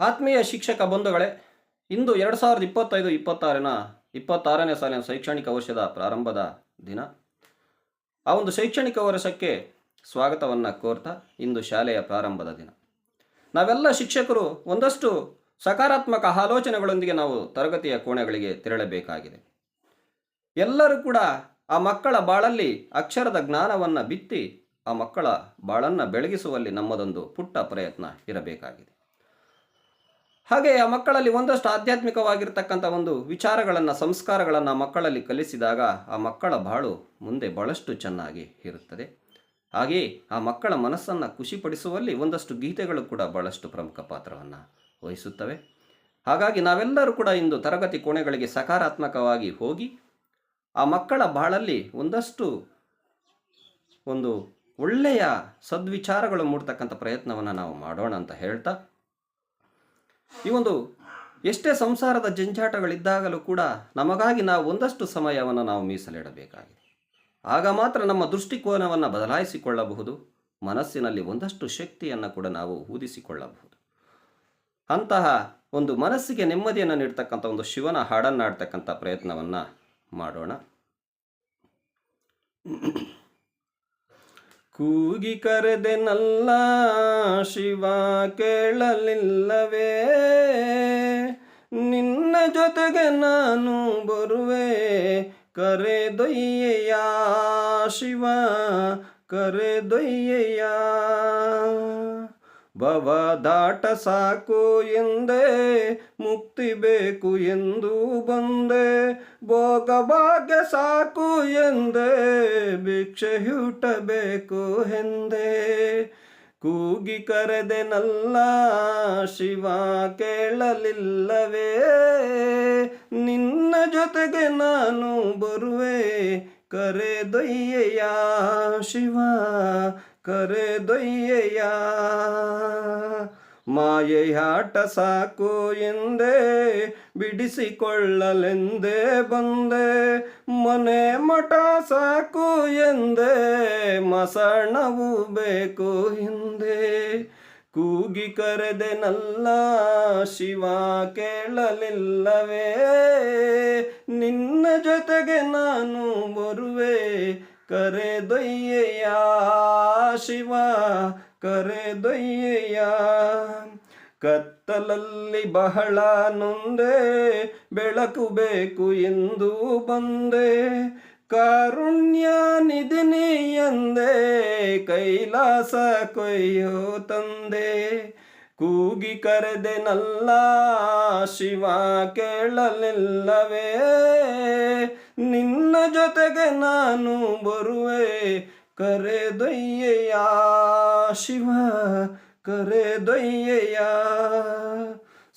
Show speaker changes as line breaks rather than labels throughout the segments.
ಆತ್ಮೀಯ ಶಿಕ್ಷಕ ಬಂಧುಗಳೇ, ಇಂದು ಎರಡು ಸಾವಿರದ ಇಪ್ಪತ್ತೈದು, ಇಪ್ಪತ್ತಾರನ, ಇಪ್ಪತ್ತಾರನೇ ಸಾಲಿನ ಶೈಕ್ಷಣಿಕ ವರ್ಷದ ಪ್ರಾರಂಭದ ದಿನ. ಆ ಒಂದು ಶೈಕ್ಷಣಿಕ ವರ್ಷಕ್ಕೆ ಸ್ವಾಗತವನ್ನು ಕೋರ್ತಾ ಇಂದು ಶಾಲೆಯ ಪ್ರಾರಂಭದ ದಿನ. ನಾವೆಲ್ಲ ಶಿಕ್ಷಕರು ಒಂದಷ್ಟು ಸಕಾರಾತ್ಮಕ ಆಲೋಚನೆಗಳೊಂದಿಗೆ ನಾವು ತರಗತಿಯ ಕೋಣೆಗಳಿಗೆ ತೆರಳಬೇಕಾಗಿದೆ. ಎಲ್ಲರೂ ಕೂಡ ಆ ಮಕ್ಕಳ ಬಾಳಲ್ಲಿ ಅಕ್ಷರದ ಜ್ಞಾನವನ್ನು ಬಿತ್ತಿ ಆ ಮಕ್ಕಳ ಬಾಳನ್ನು ಬೆಳಗಿಸುವಲ್ಲಿ ನಮ್ಮದೊಂದು ಪುಟ್ಟ ಪ್ರಯತ್ನ ಇರಬೇಕಾಗಿದೆ. ಹಾಗೆ ಆ ಮಕ್ಕಳಲ್ಲಿ ಒಂದಷ್ಟು ಆಧ್ಯಾತ್ಮಿಕವಾಗಿರ್ತಕ್ಕಂಥ ಒಂದು ವಿಚಾರಗಳನ್ನು, ಸಂಸ್ಕಾರಗಳನ್ನು ಮಕ್ಕಳಲ್ಲಿ ಕಲಿಸಿದಾಗ ಆ ಮಕ್ಕಳ ಬಾಳು ಮುಂದೆ ಬಹಳಷ್ಟು ಚೆನ್ನಾಗಿ ಇರುತ್ತದೆ. ಹಾಗೆಯೇ ಆ ಮಕ್ಕಳ ಮನಸ್ಸನ್ನು ಖುಷಿಪಡಿಸುವಲ್ಲಿ ಒಂದಷ್ಟು ಗೀತೆಗಳು ಕೂಡ ಬಹಳಷ್ಟು ಪ್ರಮುಖ ಪಾತ್ರವನ್ನು ವಹಿಸುತ್ತವೆ. ಹಾಗಾಗಿ ನಾವೆಲ್ಲರೂ ಕೂಡ ಇಂದು ತರಗತಿ ಕೋಣೆಗಳಿಗೆ ಸಕಾರಾತ್ಮಕವಾಗಿ ಹೋಗಿ ಆ ಮಕ್ಕಳ ಬಾಳಲ್ಲಿ ಒಂದಷ್ಟು ಒಂದು ಒಳ್ಳೆಯ ಸದ್ವಿಚಾರಗಳು ಮೂಡ್ತಕ್ಕಂಥ ಪ್ರಯತ್ನವನ್ನು ನಾವು ಮಾಡೋಣ ಅಂತ ಹೇಳ್ತಾ ಈ ಒಂದು ಎಷ್ಟೇ ಸಂಸಾರದ ಜಂಜಾಟಗಳಿದ್ದಾಗಲೂ ಕೂಡ ನಮಗಾಗಿ ನಾವು ಒಂದಷ್ಟು ಸಮಯವನ್ನು ನಾವು ಮೀಸಲಿಡಬೇಕಾಗಿದೆ. ಆಗ ಮಾತ್ರ ನಮ್ಮ ದೃಷ್ಟಿಕೋನವನ್ನು ಬದಲಾಯಿಸಿಕೊಳ್ಳಬಹುದು. ಮನಸ್ಸಿನಲ್ಲಿ ಒಂದಷ್ಟು ಶಕ್ತಿಯನ್ನು ಕೂಡ ನಾವು ಊದಿಸಿಕೊಳ್ಳಬಹುದು. ಅಂತಹ ಒಂದು ಮನಸ್ಸಿಗೆ ನೆಮ್ಮದಿಯನ್ನು ನೀಡ್ತಕ್ಕಂಥ ಒಂದು ಶಿವನ ಹಾಡನ್ನಾಡ್ತಕ್ಕಂಥ ಪ್ರಯತ್ನವನ್ನು ಮಾಡೋಣ. ಕೂಗಿ ಕರೆದೆನಲ್ಲ ಶಿವ ಕೇಳಲಿಲ್ಲವೇ? ನಿನ್ನ ಜೊತೆಗೆ ನಾನು ಬರುವೆ ಕರೆದೊಯ್ಯೆಯ ಶಿವ ಕರೆದೊಯ್ಯೆಯ? ಭವ ದಾಟ ಸಾಕು ಎಂದೇ ಮುಕ್ತಿ ಬೇಕು ಎಂದು ಬಂದೆ. ಭೋಗ ಭಾಗ್ಯ ಸಾಕು ಎಂದೇ ಭಿಕ್ಷೆ ಹುಟ್ಟಬೇಕು ಎಂದೇ. ಕೂಗಿ ಕರೆದೆನಲ್ಲ ಶಿವ ಕೇಳಲಿಲ್ಲವೇ. ನಿನ್ನ ಜೊತೆಗೆ ನಾನು ಬರುವೆ ಕರೆದೊಯ್ಯೆಯ ಶಿವ ಕರೆದೊಯ್ಯೆಯ ಮಾಯೆಯಾಟ ಸಾಕು ಎಂದೇ ಬಿಡಿಸಿಕೊಳ್ಳಲೆಂದೇ ಬಂದೆ, ಮನೆ ಮಠ ಸಾಕು ಎಂದೇ ಮಸಣವು ಬೇಕು ಹಿಂದೆ. ಕೂಗಿ ಕರೆದೆನಲ್ಲ ಶಿವ ಕೇಳಲಿಲ್ಲವೇ? ನಿನ್ನ ಜೊತೆಗೆ ನಾನು ಬರುವೆ? ಕರೆದೊಯ್ಯೆಯ ಶಿವ, ಕರೆದೊಯ್ಯೆಯ. ಕತ್ತಲಲ್ಲಿ ಬಹಳ ನೊಂದೆ, ಬೆಳಕು ಬೇಕು ಎಂದು ಬಂದೆ. ಕಾರುಣ್ಯ ನಿಧಿ ಎಂದೆ, ಕೈಲಾಸ ಕೊಯ್ಯೋ ತಂದೆ. ಕೂಗಿ ಕರೆದೆನಲ್ಲ ಶಿವ ಕೇಳಲಿಲ್ಲವೇ. ನಿನ್ನ ಜೊತೆಗೆ ನಾನು ಬರುವೆ, ಕರೆದೊಯ್ಯೆಯ ಶಿವ, ಕರೆದೊಯ್ಯೆಯ.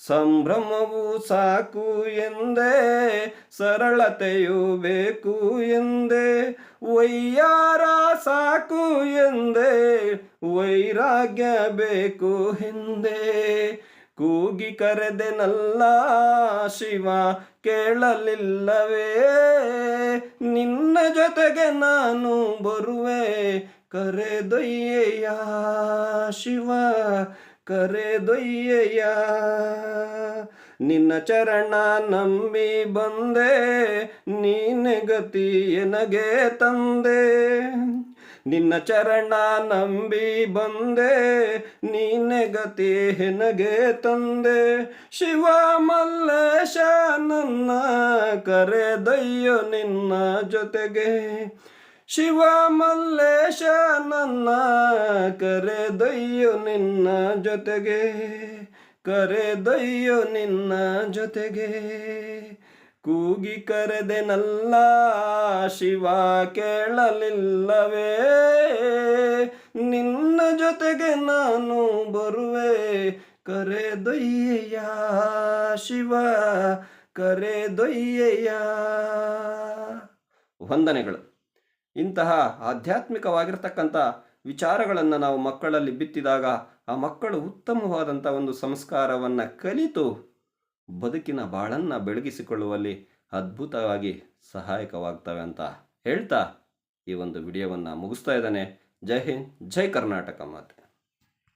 ಸಂಭ್ರಮವು ಸಾಕು ಎಂದೇ, ಸರಳತೆಯು ಬೇಕು ಎಂದೇ, ವೈಯಾರ ಸಾಕು ಎಂದೇ, ವೈರಾಗ್ಯ ಬೇಕು ಎಂದೇ. ಕೂಗಿ ಕರೆದೆನಲ್ಲ ಶಿವ, ಕೇಳಲಿಲ್ಲವೇ, ನಿನ್ನ ಜೊತೆಗೆ ನಾನು ಬರುವೆ, ಕರೆದೊಯ್ಯೆಯ ಶಿವ. ಕರೆದೊಯ್ಯೆಯ ನಿನ್ನ ಚರಣ ನಂಬಿ ಬಂದೆ, ನೀನೆ ಗತಿ ಎನಗೆ ತಂದೆ. ನಿನ್ನ ಚರಣ ನಂಬಿ ಬಂದೆ, ನೀನೆ ಗತಿ ಹೆನಗೆ ತಂದೆ. ಶಿವ ಮಲ್ಲೇಶ, ನನ್ನ ಕರೆದಯ್ಯೋ ನಿನ್ನ ಜೊತೆಗೆ. ಶಿವ ಮಲ್ಲೇಶ ನನ್ನ ಕರೆದೊಯ್ಯೋ ನಿನ್ನ ಜೊತೆಗೆ, ಕರೆದೊಯ್ಯೋ ನಿನ್ನ ಜೊತೆಗೆ. ಕೂಗಿ ಕರೆದೆನಲ್ಲ, ಶಿವ ಕೇಳಲಿಲ್ಲವೇ. ನಿನ್ನ ಜೊತೆಗೆ ನಾನು ಬರುವೆ ಕರೆದೊಯ್ಯೆಯ ಶಿವ ಕರೆದೊಯ್ಯೆಯ ವಂದನೆಗಳು. ಇಂತಹ ಆಧ್ಯಾತ್ಮಿಕವಾಗಿರ್ತಕ್ಕಂಥ ವಿಚಾರಗಳನ್ನು ನಾವು ಮಕ್ಕಳಲ್ಲಿ ಬಿತ್ತಿದಾಗ ಆ ಮಕ್ಕಳು ಉತ್ತಮವಾದಂಥ ಒಂದು ಸಂಸ್ಕಾರವನ್ನು ಕಲಿತು ಬದುಕಿನ ಬಾಳನ್ನು ಬೆಳಗಿಸಿಕೊಳ್ಳುವಲ್ಲಿ ಅದ್ಭುತವಾಗಿ ಸಹಾಯಕವಾಗ್ತವೆ ಅಂತ ಹೇಳ್ತಾ ಈ ಒಂದು ವಿಡಿಯೋವನ್ನು ಮುಗಿಸ್ತಾ ಇದ್ದಾನೆ. ಜೈ ಹಿಂದ್, ಜೈ ಕರ್ನಾಟಕ ಮಾತೆ.